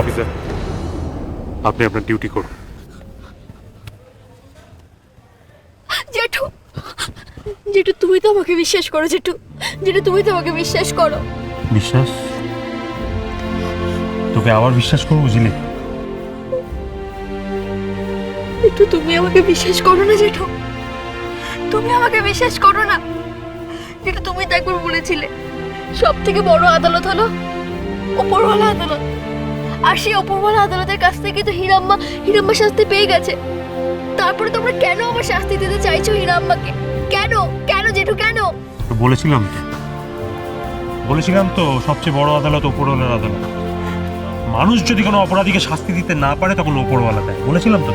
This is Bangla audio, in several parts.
অফিসার আপনি আপনার ডিউটি করুন। জেঠু জেঠু তুমি তো আমাকে বিশ্বাস করো জেঠু। জেঠু তুমি তো আমাকে বিশ্বাস করো। বিশ্বাস? তোকে আবার বিশ্বাস করব বুঝলি? একটু তুমি আমাকে বিশ্বাস করো না জেঠু। তুমি আমাকে বিশ্বাস করো না। যেটা তুমি তো একবার বলেছিলে সব থেকে বড় আদালত হলো ওপরওয়ালা আদালত। আর সেই ওপরওয়ালা আদালতের কাছ থেকে তো হিরাম্মা হিরাম্মা শাস্তি পেয়ে গেছে। তারপরে তোমরা কেন আমার শাস্তি দিতে চাইছো হিরাম্মাকে? কেন? কেন জেঠু কেন? বলেছিলাম তো। বলেছিলাম তো সবচেয়ে বড় আদালত ওপরওয়ালার আদালত। মানুষ যদি কোনো অপরাধীকে শাস্তি দিতে না পারে তখন ওপরওয়ালা দেয়। বলেছিলাম তো।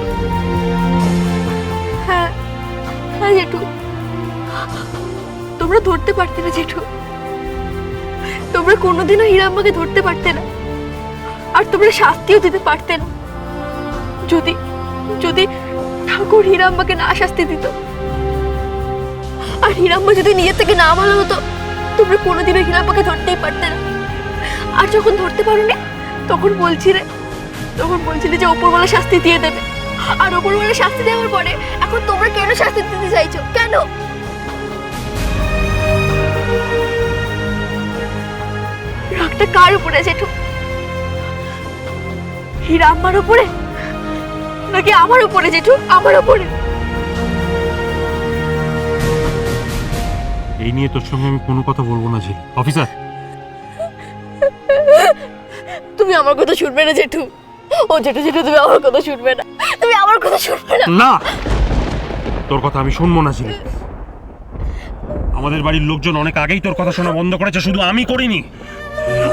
হ্যাঁ হ্যাঁ জেঠু। তোমরা ধরতে পারতে না জেঠু। তোমরা কোনোদিনও হিরাম্মাকে ধরতে পারতে না। আর তোমরা শাস্তিও দিতে পারতে না। যদি যদি ঠাকুর হিরাম্মাকে না শাস্তি দিত, আর হিরাম্মা যদি নিজের থেকে না ভালো হতো, তোমরা কোনোদিনও হিরাম্মাকে ধরতেই পারতে না। আর যখন ধরতে পারোনি, তখন বলছিলে তখন বলছিলে যে ওপরওয়ালা শাস্তি দিয়ে দেবে। আর ওপরওয়ালা শাস্তি দেওয়ার পরে এখন তোমরা কেন শাস্তি দিতে চাইছো? কেন? রাগটা কার উপরে জেঠু হীরা আম্মার উপরে? নাকি আমার উপরে জেঠু? আমার উপরে? এই নিয়ে তোর সঙ্গে আমি কোনো কথা বলব না ঝিল। অফিসার! তুমি আমার কথা শুনবে না জেঠু। ও জেঠু জেঠু তুমি আমার কথা শুনবে না। তুমি আমার কথা শুনবে না। না! তোর কথা আমি শুনব না ঝিল। আমাদের বাড়ির লোকজন অনেক আগেই তোর কথা শোনা বন্ধ করেছে শুধু আমি করিনি।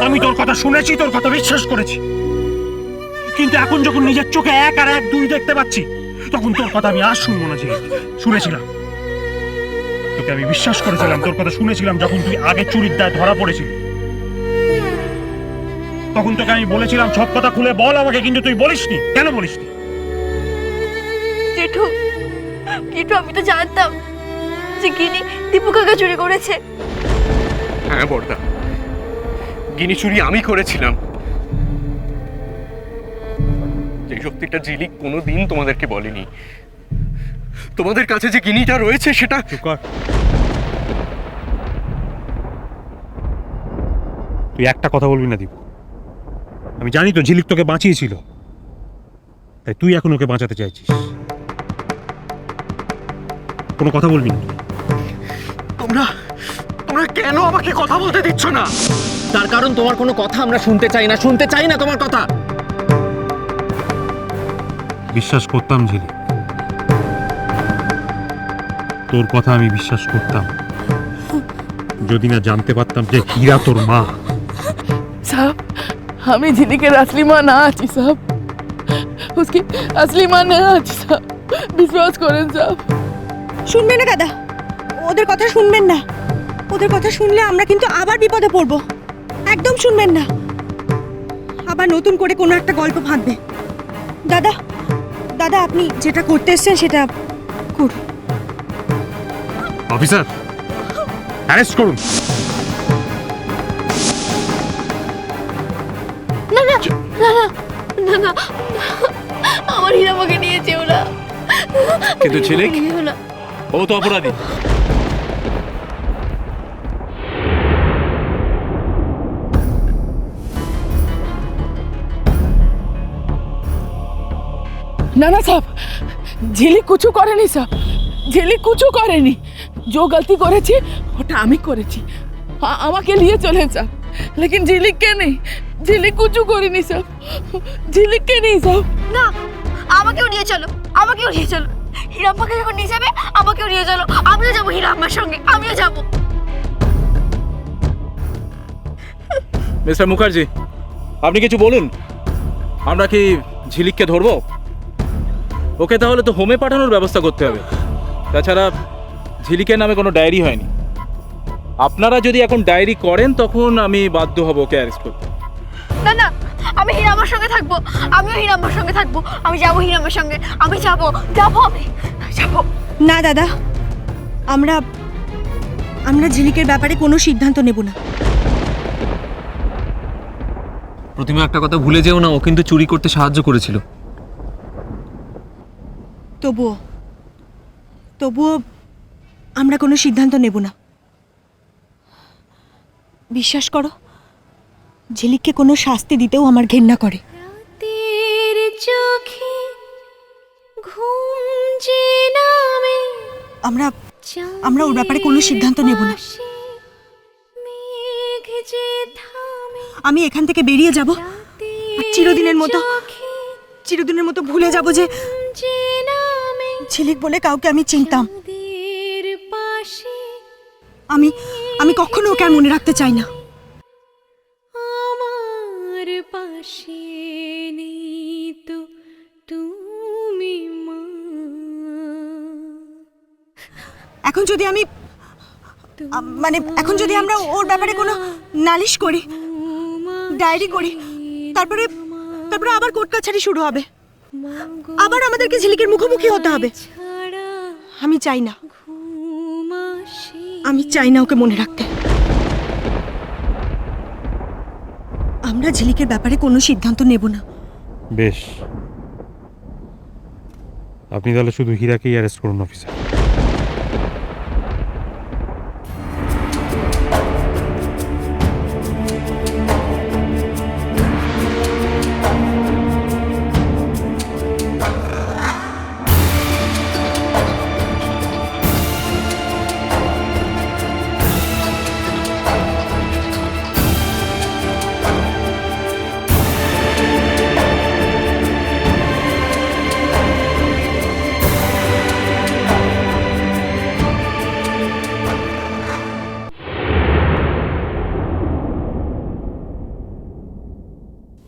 আমি তোর কথা শুনেছি তোর কথা বিশ্বাস করেছি। কিন্তু এখন যখন নিজের চোখে এক আর এক দুই দেখতে পাচ্ছি তখন তোর কথা আমি আর শুনব না শুনেছিলাম। তোকে আমি বিশ্বাস করেছিলাম তোর কথা শুনেছিলাম যখন তুই আগে চুরির দায় ধরা পড়েছিলি। তখন তোকে আমি বলেছিলাম সব কথা খুলে বল আমাকে কিন্তু তুই বলিসনি। কেন বলিসনি? জেঠু জেঠু আমি তো জানতাম যে গিনি দীপু কাকা চুরি করেছে। হ্যাঁ বর্দা। গিনি চুরি আমি করেছিলাম। যে সত্যিটা জিলিক কোনোদিন তোমাদেরকে বলেনি। তোমাদের কাছে যে গিনিটা রয়েছে সেটা কর। তুই একটা কথা বলবি না দীপ। আমি জানি তো ঝিলিক তোকে বাঁচিয়েছিল। তাই তুই এখন ওকে বাঁচাতে চাইছিস। কোনো কথা বলবি না। তোমরা তোমরা কেন আমাকে কথা বলতে দিচ্ছ না? তার কারণ তোমার কোনো কথা আমরা শুনতে চাই না। শুনতে চাই না তোমার কথা। বিশ্বাস করতাম ঝিলিক তোর কথা আমি বিশ্বাস করতাম যদি না জানতে পারতাম যে হীরা তোর মা साहब हमें झिली के असली माँ ना आची साहब उसकी असली माँ ना आची साहब विश्वास करें साहब শুনবেন না দাদা ওদের কথা শুনবেন না ওদের কথা শুনলে আমরা কিন্তু আবার বিপদে পড়ব একদম শুনবেন না আবার নতুন করে কোনো একটা গল্প ভাববে দাদা দাদা আপনি যেটা করতে এসছেন সেটা করুন। অফিসার অ্যারেস্ট করুন। না না না না না না আমার হিরাম্মাকে নিয়েছে না। কিন্তু ছেলে ও তো অপরাধী। না না সাহ ঝিলি কুচু করেনি সাহ ঝিলি কুচু করেনি। যে গলতি করেছি ওটা আমি করেছি। আমাকে নিয়ে চলে সাহ লেকিন ঝিলিককে নেই। ঝিলি কুচু করিনি সাহ ঝিলিককে নেই সাহ না আমাকেও নিয়ে চলো আমাকেও নিয়ে চলো। হিরাম্মাকে যখন নিয়ে যাবে আমাকেও নিয়ে চলো। আমিও যাব হিরাম্মার সঙ্গে আমিও যাব। মিস্টার মুখার্জি আপনি কিছু বলুন। আমরা কি ঝিলিককে ধরবো? ওকে তাহলে তো হোমে পাঠানোর ব্যবস্থা করতে হবে। তাছাড়া ঝিলিকের নামে কোনো ডায়েরি হয়নি। আপনারা যদি এখন ডায়েরি করেন তখন আমি বাধ্য হব ওকে অ্যারেস্ট করতে। না না আমি হিরাম্মার সঙ্গে থাকব। আমিও হিরাম্মার সঙ্গে থাকব। আমি যাব হিরাম্মার সঙ্গে। আমি যাব যাব আমি যাব। না দাদা আমরা আমরা ঝিলিকের ব্যাপারে কোনো সিদ্ধান্ত নেব না। প্রতিমা একটা কথা ভুলে যেও না ও কিন্তু চুরি করতে সাহায্য করেছিল। তবুও তবুও আমরা কোনো সিদ্ধান্ত নেব না। বিশ্বাস করো ঝিলিককে কোনো শাস্তি দিতেও আমার ঘেন্না করে। রাতের চোখে ঘুম যে নামে আমরা আমরা ওর ব্যাপারে কোনো সিদ্ধান্ত নেব না। আমি এখান থেকে বেরিয়ে যাব। চিরদিনের মতো চিরদিনের মতো ভুলে যাব যে ঝিলিক বলে কাউকে আমি চিনতাম। আমি আমি কখনো ওকে আর মনে রাখতে চাই না। আমার পাশে নেই তো তুমি এখন যদি আমি মানে এখন যদি আমরা ওর ব্যাপারে কোনো নালিশ করি ডায়েরি করি তারপরে তারপরে আবার কোর্ট কাছারি শুরু হবে। আবার আমাদেরকে ঝিলিকের মুখোমুখি হতে হবে। ছাড়া আমি চাই না। ঘুম আমি চাই না ওকে মনে রাখতে। আমরা ঝিলিকের ব্যাপারে কোনো সিদ্ধান্ত নেব না। বেশ। আপনি তাহলে শুধু হীরাকেই অ্যারেস্ট করুন অফিসার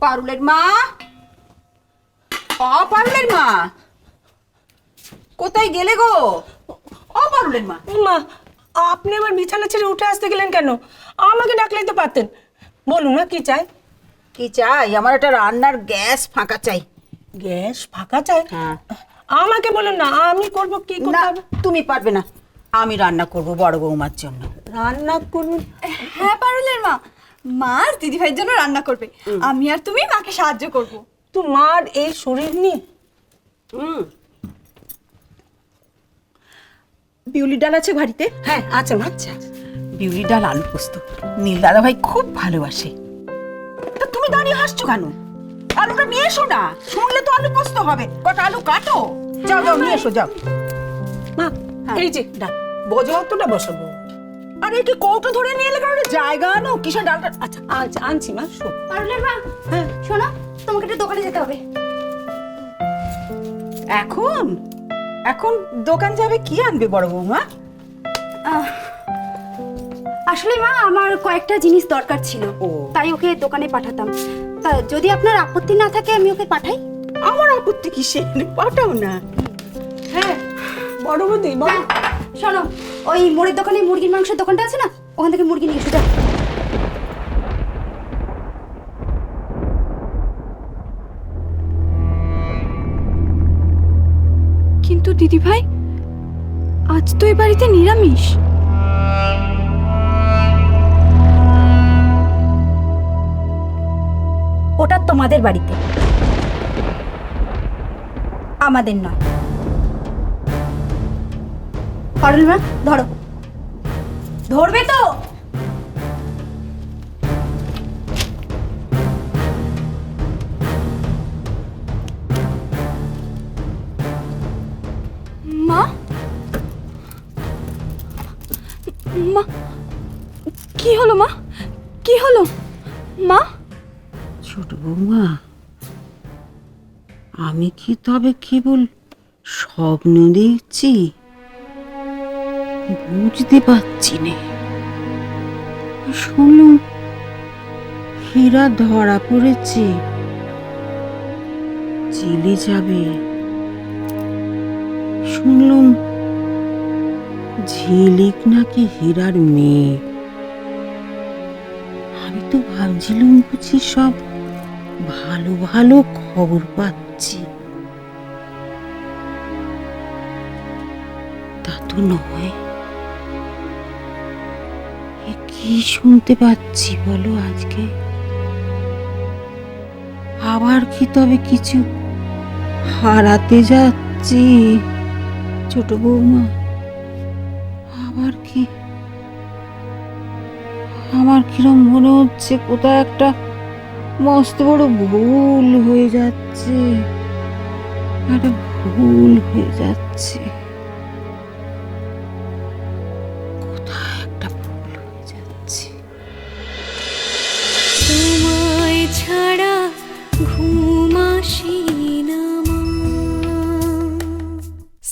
পারুলের মা? অ পারুলের মা। কোথায় গেলে গো? অ পারুলের মা। মা আপনি আবার বিছানা ছেড়ে উঠে আসতে গেলেন কেন? আমাকে ডাকলেই তো পারতেন। বলুন না কি চাই? কি চাই? আমার একটা রান্নার গ্যাস ফাঁকা চাই। গ্যাস ফাঁকা চাই? হ্যাঁ। আমাকে বলুন না আমি করব কি হবে? তুমি পারবে না। আমি রান্না করব বড় বৌমার জন্য। রান্না করুন। হ্যাঁ পারুলের মা। মা দিদি ভাইয়ের জন্য রান্না করবে। আমি আর তুমি মাকে সাহায্য করব। তো মার এই শরীর নিয়ে বিউলি ডাল আছে বাড়িতে? হ্যাঁ আচ্ছা আচ্ছা বিউলি ডাল আলু পোস্ত। নীল দাদা ভাই খুব ভালোবাসে। তা তুমি দাঁড়িয়ে হাসছো কেন? আলুটা নিয়ে এসো না। শুনলে তো আলু পোস্ত হবে। কটা আলু কাটো। যাও যাও নিয়ে এসো যাও। মা এই যে ডাল বোঝো অতটা বসাবো আরে কি কৌটো ধরে নিয়ে এলে কারণ জায়গা আনো কিসের ডালটা আচ্ছা আচ্ছা আনছি মা শোন। পারুলের মা শোনো তোমাকে একটা দোকানে যেতে হবে। এখন? এখন দোকান যাবে কি আনবে বড় বৌমা? আসলে মা আমার কয়েকটা জিনিস দরকার ছিল। তাই ওকে দোকানে পাঠাতাম। তা যদি আপনার আপত্তি না থাকে আমি ওকে পাঠাই। আমার আপত্তি কিসে পাঠাও না। হ্যাঁ। বড় বৌদি শোনো ওই মোড়ের দোকানে মুরগির মাংসের দোকানটা আছে না? ওখান থেকে মুরগি নিয়ে এসো কিন্তু দিদি ভাই আজ তো এই বাড়িতে নিরামিষ। ওটা তোমাদের বাড়িতে। আমাদের নয়। পারুল ধরো। ধরবে তো। মা? মা কি হলো মা? কি হলো? মা? ছোট বৌমা আমি কি তবে কেবল স্বপ্ন দেখছি? বুঝতে পারছি নে। শুনলুম হীরা ধরা পড়েছে। জেলে যাবে। শুনলুম ঝিলিক নাকি হীরার মেয়ে। আমি তো ভাবছিলাম বুঝি সব ভালো ভালো খবর পাচ্ছি। তা তো নয়। কি শুনতে পাচ্ছি বলো আজকে? আবার কি তবে কিছু হারাতে যাচ্ছি? ছোট বৌমা, আবার কি? আমার কিরম মনে হচ্ছে কোথায় একটা মস্ত বড় ভুল হয়ে যাচ্ছে। একটা ভুল হয়ে যাচ্ছে।